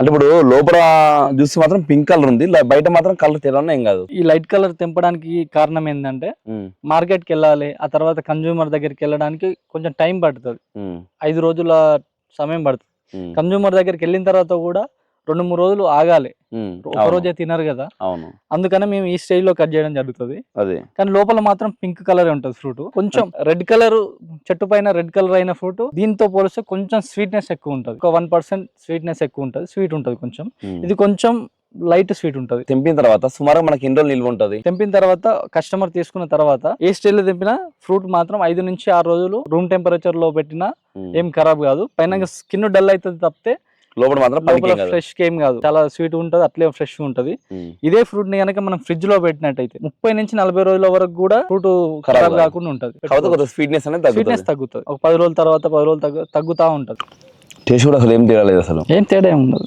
అంటే ఇప్పుడు లోపల చూస్తే మాత్రం పింక్ కలర్ ఉంది బయట మాత్రం కలర్ తెలవడం ఏం కాదు. ఈ లైట్ కలర్ తెంపడానికి కారణం ఏంటంటే ఉమ్, మార్కెట్కి వెళ్ళాలి ఆ తర్వాత కన్జ్యూమర్ దగ్గరికి వెళ్ళడానికి కొంచెం టైం పడుతుంది. ఐదు రోజుల సమయం పడుతుంది. కన్జ్యూమర్ దగ్గరికి వెళ్ళిన తర్వాత కూడా రెండు మూడు రోజులు ఆగాలి. ఒక రోజే తినరు కదా. అవును. అందుకనే మేము ఈ స్టేజ్లో కట్ చేయడం జరుగుతుంది. అదే. కానీ లోపల మాత్రం పింక్ కలర్ ఉంటుంది ఫ్రూట్ కొంచెం రెడ్ కలర్ చెట్టు పైన రెడ్ కలర్ అయిన ఫ్రూట్ దీంతో పోలిస్తే కొంచెం స్వీట్నెస్ ఎక్కువ ఉంటుంది. ఒక వన్ పర్సెంట్ స్వీట్నెస్ ఎక్కువ ఉంటుంది. స్వీట్ ఉంటుంది కొంచెం. ఇది కొంచెం లైట్ స్వీట్ ఉంటుంది. తెంపిన తర్వాత సుమారు మనకి ఎన్ని రోజులు నిల్వ ఉంటది? తెంపిన తర్వాత కస్టమర్ తీసుకున్న తర్వాత ఏ స్టేజ్లో తెంపినా ఫ్రూట్ మాత్రం ఐదు నుంచి ఆరు రోజులు రూమ్ టెంపరేచర్లో పెట్టినా. ఏం ఖరాబ్ కాదు. పైన స్కిన్ డల్ అవుతుంది తప్పితే లోపల మాత్రం ఫ్రెష్ ఏం కాదు. చాలా స్వీట్ ఉంటుంది అట్లే ఫ్రెష్ ఉంటుంది. ఇదే ఫ్రూట్ని కనుక మనం ఫ్రిడ్జ్లో పెట్టినట్టయితే ముప్పై నుంచి నలభై రోజుల వరకు కూడా ఫ్రూట్ ఖరాబ్. కాకుండా ఉంటుంది. స్వీట్నెస్ అనేది స్వీట్నెస్ తగ్గుతుంది. ఒక పది రోజుల తర్వాత పది రోజులు తగ్గు తగ్గుతా ఉంటుంది. టేస్ట్ కూడా అసలు ఏం తేడా లేదు అసలు. ఏం తేడా ఉండదు.